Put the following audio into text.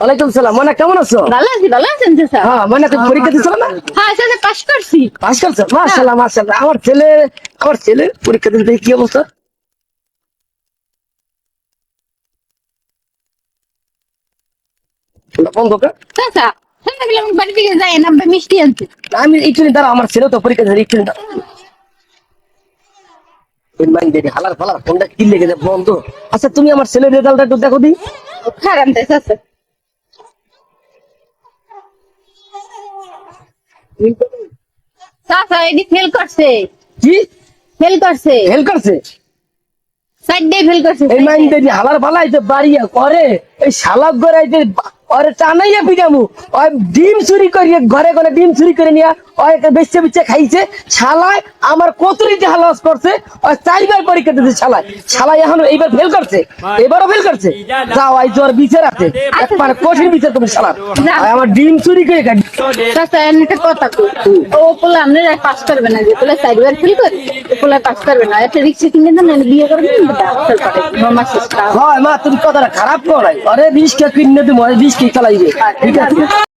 ওয়ালাইকুম সালাম। মানে কেমন আছো? ভালো আছি ভালো আছেন হ্যাঁ মানে তুমি পরীক্ষা দিছিল না? হ্যাঁ পাস করছি। পাস করছ? মাশাআল্লাহ মাশাআল্লাহ। আমার ছেলে আমার ছেলে পরীক্ষা দিতে কি অবস্থা। বন্ধ কর। চাচা সন্ধ্যা গেলে বাড়ি থেকে যাই না মিষ্টি আনতে আমি আমার ছেলে তো পরীক্ষা দিতে মাইন হালার ফালার ফোনটা কি লেগে যায় বন্ধ আচ্ছা তুমি আমার ছেলের রেজাল্টটা একটু দেখো দি খারাপ তাই চাচা চাচা এটি ফেল করছে। কি? ফেল করছে। হেল করছে? সাইড ডে ফেল করছে এই মাইন হালার বাড়িয়া করে এই শালাক গড়াইতে ওরে টানাইয়া পিটামু। ওই ডিম চুরি করিয়ে ঘরে ঘরে ডিম চুরি করে নিয়া ওই বেচে বেচে খাইছে। শালায় আমার কতরিতে হালাস করছে? ওই চাইবার পরীক্ষা দিতে শালায় শালায় এখন এইবার ফেল করছে। এবারও ফেল করছে? যাও আই তোর বিচার আছে। একবার কঠিন বিচার তুমি আর আমার ডিম চুরি করে খাই চাচা একটা কথা কই? ও পোলা আমরা পাস করবে না যে পোলা সাইড বার ফেল করে পোলা পাস করবে না। একটা রিক্সা কিনে দেন বিয়ে করে দেন ফেল করে মামা সিস্টার হয় মা তুমি কথাটা খারাপ করাই আরে কে কিনে তুমি বিষ কি চালাইবে? ঠিক আছে?